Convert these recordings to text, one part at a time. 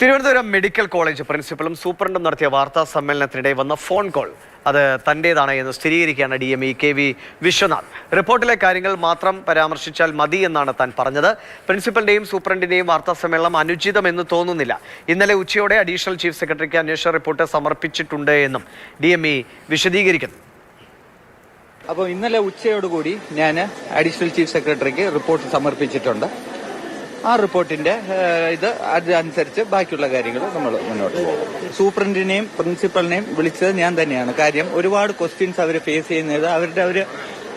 Thiruvananthapuram medical college പ്രിൻസിപ്പലും സൂപ്രണ്ടും നടത്തിയ വാർത്താ സമ്മേളനത്തിനിടെ വന്ന ഫോൺ കോൾ. അത് തന്റേതാണ് എന്ന് സ്ഥിരീകരിക്കുകയാണ് D M E K V Viswanath. റിപ്പോർട്ടിലെ കാര്യങ്ങൾ മാത്രം പരാമർശിച്ചാൽ മതി എന്നാണ് താൻ പറഞ്ഞത്. പ്രിൻസിപ്പലിന്റെയും സൂപ്രണ്ടിന്റെയും വാർത്താ സമ്മേളനം അനുചിതമെന്ന് തോന്നുന്നില്ല. ഇന്നലെ ഉച്ചയോടെ അഡീഷണൽ ചീഫ് സെക്രട്ടറിക്ക് അന്വേഷണ റിപ്പോർട്ട് സമർപ്പിച്ചിട്ടുണ്ട് എന്നും ഡി എം ഇ വിശദീകരിക്കുന്നു. അപ്പോൾ ഇന്നലെ ഉച്ചയോടുകൂടി ഞാൻ അഡീഷണൽ ചീഫ് സെക്രട്ടറിക്ക് റിപ്പോർട്ട് സമർപ്പിച്ചിട്ടുണ്ട്. ആ റിപ്പോർട്ടിന്റെ ഇത് അതനുസരിച്ച് ബാക്കിയുള്ള കാര്യങ്ങൾ നമ്മൾ മുന്നോട്ട് പോകും. സൂപ്രണ്ടിനെയും പ്രിൻസിപ്പലിനെയും വിളിച്ചത് ഞാൻ തന്നെയാണ്. കാര്യം ഒരുപാട് ക്വസ്റ്റ്യൻസ് അവർ ഫേസ് ചെയ്യുന്നത് അവരുടെ അവർ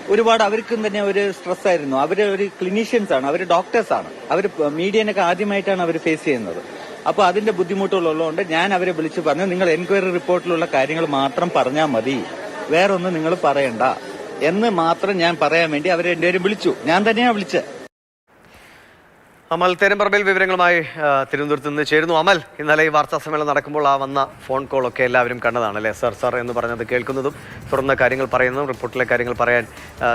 ഒരുപാട് അവർക്കും തന്നെ ഒരു സ്ട്രെസ് ആയിരുന്നു. അവർ ഒരു ക്ലിനീഷ്യൻസ് ആണ് അവർ ഡോക്ടേഴ്സ് ആണ്. അവർ മീഡിയനൊക്കെ ആദ്യമായിട്ടാണ് അവർ ഫേസ് ചെയ്യുന്നത്. അപ്പോൾ അതിന്റെ ബുദ്ധിമുട്ടുകളുള്ളതുകൊണ്ട് ഞാൻ അവരെ വിളിച്ചു പറഞ്ഞു നിങ്ങൾ എൻക്വയറി റിപ്പോർട്ടിലുള്ള കാര്യങ്ങൾ മാത്രം പറഞ്ഞാൽ മതി. വേറൊന്നും നിങ്ങൾ പറയണ്ട. എന്ന് മാത്രം ഞാൻ പറയാൻ വേണ്ടി അവരെ രണ്ടുപേരും വിളിച്ചു. ഞാൻ തന്നെയാണ് വിളിച്ചത്. അമൽ തേരമ്പറമ്പിൽ വിവരങ്ങളുമായി തിരുവനന്തപുരത്ത് നിന്ന് ചേരുന്നു. അമൽ ഇന്നലെ ഈ വാർത്താ സമ്മേളനം നടക്കുമ്പോൾ ആ വന്ന ഫോൺ കോളൊക്കെ എല്ലാവരും കണ്ടതാണ് അല്ലേ സർ സർ എന്ന് പറഞ്ഞത് കേൾക്കുന്നതും തുറന്ന കാര്യങ്ങൾ പറയുന്നതും റിപ്പോർട്ടിലെ കാര്യങ്ങൾ പറയാൻ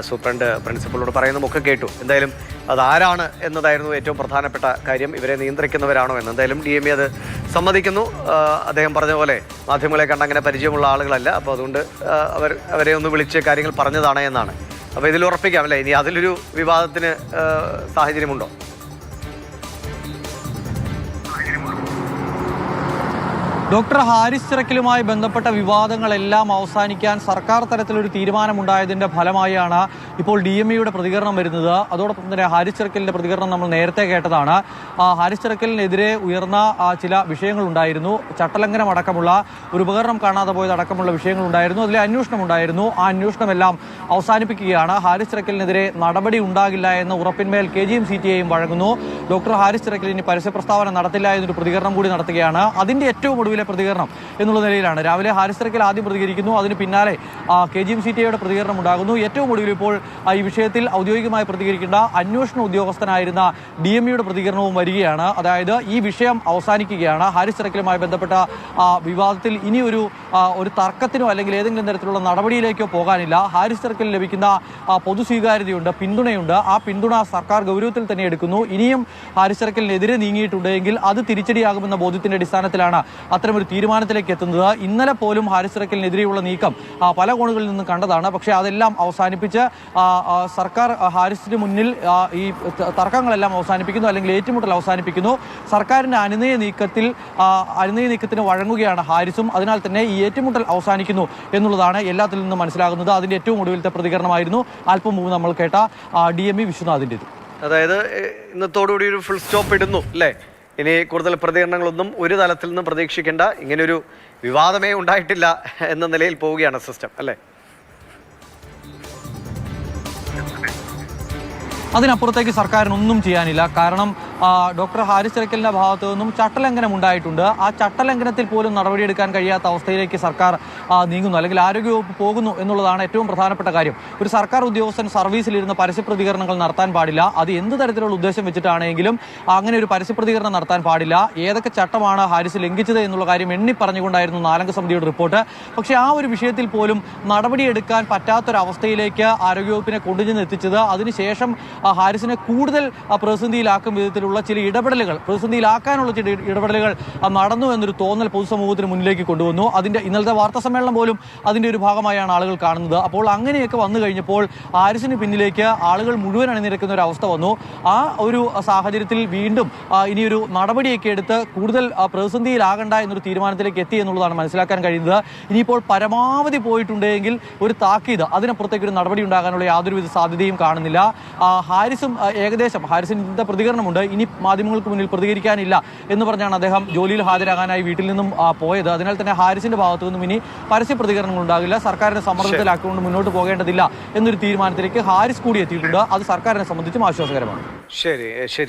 സൂപ്രണ്ട് പ്രിൻസിപ്പളോട് പറയുന്നതും ഒക്കെ കേട്ടു. എന്തായാലും അത് ആരാണ് എന്നതായിരുന്നു ഏറ്റവും പ്രധാനപ്പെട്ട കാര്യം. ഇവരെ നിയന്ത്രിക്കുന്നവരാണോ എന്ന്. എന്തായാലും ഡി എം അത് സമ്മതിക്കുന്നു. അദ്ദേഹം പറഞ്ഞ പോലെ മാധ്യമങ്ങളെ കണ്ട് അങ്ങനെ പരിചയമുള്ള ആളുകളല്ല. അപ്പോൾ അതുകൊണ്ട് അവർ അവരെ ഒന്ന് വിളിച്ച് കാര്യങ്ങൾ പറഞ്ഞതാണ് എന്നാണ്. അപ്പോൾ ഇതിൽ ഉറപ്പിക്കാം അല്ലേ? ഇനി അതിലൊരു വിവാദത്തിന് സാഹചര്യമുണ്ടോ? ഡോക്ടർ ഹാരിസ് ചിറക്കലുമായി ബന്ധപ്പെട്ട വിവാദങ്ങളെല്ലാം അവസാനിക്കാൻ സർക്കാർ തലത്തിലൊരു തീരുമാനമുണ്ടായതിന്റെ ഫലമായാണ് ഇപ്പോൾ ഡി എം ഇയുടെ പ്രതികരണം വരുന്നത്. അതോടൊപ്പം തന്നെ ഹാരിസ് ചിറക്കലിന്റെ പ്രതികരണം നമ്മൾ നേരത്തെ കേട്ടതാണ്. ഹാരിസ് ചിറക്കലിനെതിരെ ഉയർന്ന ചില ചില വിഷയങ്ങളുണ്ടായിരുന്നു. ചട്ടലംഘനം അടക്കമുള്ള ഒരു ഉപകരണം കാണാതെ പോയത് അടക്കമുള്ള വിഷയങ്ങളുണ്ടായിരുന്നു. അതിലെ അന്വേഷണം ഉണ്ടായിരുന്നു. ആ അന്വേഷണമെല്ലാം അവസാനിപ്പിക്കുകയാണ്. ഹാരിസ് ചിറക്കലിനെതിരെ നടപടി ഉണ്ടാകില്ല എന്ന ഉറപ്പിന്മേൽ കെ ജിയും സി ടി ഐയും വഴങ്ങുന്നു. ഡോക്ടർ ഹാരിസ് ചിറക്കൽ ഇനി പരസ്യ പ്രസ്താവന നടത്തില്ല എന്നൊരു പ്രതികരണം കൂടി നടത്തുകയാണ്. അതിന്റെ ഏറ്റവും ഒടുവിലെ പ്രതികരണം എന്നുള്ള നിലയിലാണ്. രാവിലെ ഹാരിസ് തിരക്കിൽ ആദ്യം പ്രതികരിക്കുന്നു. അതിന് പിന്നാലെ K G M C T പ്രതികരണം ഉണ്ടാകുന്നു. ഏറ്റവും ഒടുവിൽ ഇപ്പോൾ ഈ വിഷയത്തിൽ ഔദ്യോഗികമായി പ്രതികരിക്കേണ്ട അന്വേഷണ ഉദ്യോഗസ്ഥനായിരുന്ന ഡി എം ഇയുടെ പ്രതികരണവും വരികയാണ്. അതായത് ഈ വിഷയം അവസാനിക്കുകയാണ്. ഹാരിസ് തിരക്കിലുമായി ബന്ധപ്പെട്ട വിവാദത്തിൽ ഇനി ഒരു ഒരു തർക്കത്തിനോ അല്ലെങ്കിൽ ഏതെങ്കിലും തരത്തിലുള്ള നടപടിയിലേക്കോ പോകാനില്ല. ഹാരിസ് തിരക്കിൽ ലഭിക്കുന്ന പൊതു സ്വീകാര്യതയുണ്ട് പിന്തുണയുണ്ട്. ആ പിന്തുണ സർക്കാർ ഗൗരവത്തിൽ തന്നെ എടുക്കുന്നു. ഇനിയും ഹാരിസ് തിരക്കിലിനെതിരെ നീങ്ങിയിട്ടുണ്ടെങ്കിൽ അത് തിരിച്ചടിയാകുമെന്ന ബോധ്യത്തിന്റെ അടിസ്ഥാനത്തിലാണ് അത്തരമൊരു തീരുമാനത്തിലേക്ക് എത്തുന്നത്. ഇന്നലെ പോലും ഹാരിസ് റക്കലിനെതിരെയുള്ള നീക്കം പല കോണുകളിൽ നിന്നും കണ്ടതാണ്. പക്ഷേ അതെല്ലാം അവസാനിപ്പിച്ച് സർക്കാർ ഹാരിസിന് മുന്നിൽ ഈ തർക്കങ്ങളെല്ലാം അവസാനിപ്പിക്കുന്നു അല്ലെങ്കിൽ ഏറ്റുമുട്ടൽ അവസാനിപ്പിക്കുന്നു. സർക്കാരിന്റെ അനുനയ നീക്കത്തിൽ അനുനയ നീക്കത്തിന് വഴങ്ങുകയാണ് ഹാരിസും. അതിനാൽ തന്നെ ഈ ഏറ്റുമുട്ടൽ അവസാനിക്കുന്നു എന്നുള്ളതാണ് എല്ലാത്തിൽ നിന്നും മനസ്സിലാകുന്നത്. അതിന്റെ ഏറ്റവും ഒടുവിലത്തെ പ്രതികരണമായിരുന്നു അല്പം മുമ്പ് നമ്മൾ കേട്ട ഡി എം ഇ വിശ്വനാഥിന്റെത് അതായത് ഇന്നത്തോടുകൂടി ഒരു ഫുൾ സ്റ്റോപ്പ് ഇടുന്നു അല്ലേ? ഇനി കൂടുതൽ പ്രതികരണങ്ങളൊന്നും ഒരു തലത്തിൽ നിന്നും പ്രതീക്ഷിക്കേണ്ട. ഇങ്ങനൊരു വിവാദമേ ഉണ്ടായിട്ടില്ല എന്ന നിലയിൽ പോവുകയാണ് സിസ്റ്റം അല്ലേ? അതിനപ്പുറത്തേക്ക് സർക്കാരിന് ഒന്നും ചെയ്യാനില്ല. കാരണം ഡോക്ടർ ഹാരിസ് ചിറക്കലിന്റെ ഭാഗത്തു നിന്നും ചട്ടലംഘനം ഉണ്ടായിട്ടുണ്ട്. ആ ചട്ടലംഘനത്തിൽ പോലും നടപടിയെടുക്കാൻ കഴിയാത്ത അവസ്ഥയിലേക്ക് സർക്കാർ നീങ്ങുന്നു അല്ലെങ്കിൽ ആരോഗ്യവകുപ്പ് പോകുന്നു എന്നുള്ളതാണ് ഏറ്റവും പ്രധാനപ്പെട്ട കാര്യം. ഒരു സർക്കാർ ഉദ്യോഗസ്ഥൻ സർവീസിലിരുന്ന് പരസ്യപ്രതികരണങ്ങൾ നടത്താൻ പാടില്ല. അത് എന്ത് തരത്തിലുള്ള ഉദ്ദേശം വെച്ചിട്ടാണെങ്കിലും അങ്ങനെ ഒരു പരസ്യപ്രതികരണം നടത്താൻ പാടില്ല. ഏതൊക്കെ ചട്ടമാണ് ഹാരിസ് ലംഘിച്ചത് എന്നുള്ള കാര്യം എണ്ണി പറഞ്ഞുകൊണ്ടായിരുന്നു നാലംഗ സമിതിയുടെ റിപ്പോർട്ട്. പക്ഷേ ആ ഒരു വിഷയത്തിൽ പോലും നടപടിയെടുക്കാൻ പറ്റാത്തൊരവസ്ഥയിലേക്ക് ആരോഗ്യവകുപ്പിനെ കൊണ്ടുചെന്ന് എത്തിച്ചത് അതിനുശേഷം ഹാരിസിനെ കൂടുതൽ പ്രതിസന്ധിയിലാക്കും വിധത്തിലുള്ള ചില ഇടപെടലുകൾ പ്രതിസന്ധിയിലാക്കാനുള്ള ചില ഇട- ഇടപെടലുകൾ നടന്നു എന്നൊരു തോന്നൽ പൊതുസമൂഹത്തിന് മുന്നിലേക്ക് കൊണ്ടുവന്നു. അതിന്റെ ഇന്നലത്തെ വാർത്താ സമ്മേളനം പോലും അതിന്റെ ഒരു ഭാഗമായാണ് ആളുകൾ കാണുന്നത്. അപ്പോൾ അങ്ങനെയൊക്കെ വന്നു കഴിഞ്ഞപ്പോൾ ആരിസിന് പിന്നിലേക്ക് ആളുകൾ മുഴുവൻ അണിനിരക്കുന്ന ഒരു അവസ്ഥ വന്നു. ആ ഒരു സാഹചര്യത്തിൽ വീണ്ടും ഇനിയൊരു നടപടിയൊക്കെ എടുത്ത് കൂടുതൽ പ്രതിസന്ധിയിലാകണ്ട എന്നൊരു തീരുമാനത്തിലേക്ക് എത്തി എന്നുള്ളതാണ് മനസ്സിലാക്കാൻ കഴിയുന്നത്. ഇനിയിപ്പോൾ പരമാവധി പോയിട്ടുണ്ടെങ്കിൽ ഒരു താക്കീത് അതിനപ്പുറത്തേക്ക് ഒരു നടപടി ഉണ്ടാകാനുള്ള യാതൊരുവിധ സാധ്യതയും കാണുന്നില്ല. ഹാരിസും ഏകദേശം ഹാരിസിന്റെ പ്രതികരണമുണ്ട്. ഇനി മാധ്യമങ്ങൾക്ക് മുന്നിൽ പ്രതികരിക്കാനില്ല എന്ന് പറഞ്ഞാണ് അദ്ദേഹം ജോലിയിൽ ഹാജരാകാനായി വീട്ടിൽ നിന്നും പോയത്. അതിനാൽ തന്നെ ഹാരിസിന്റെ ഭാഗത്തു നിന്നും ഇനി പരസ്യ പ്രതികരണങ്ങൾ ഉണ്ടാകില്ല. സർക്കാരിനെ സമ്മർദ്ദത്തിലാക്കിക്കൊണ്ട് മുന്നോട്ട് പോകേണ്ടതില്ല എന്നൊരു തീരുമാനത്തിലേക്ക് ഹാരിസ് കൂടി എത്തിയിട്ടുണ്ട്. അത് സർക്കാരിനെ സംബന്ധിച്ചും ആശ്വാസകരമാണ്. ശരി ശരി.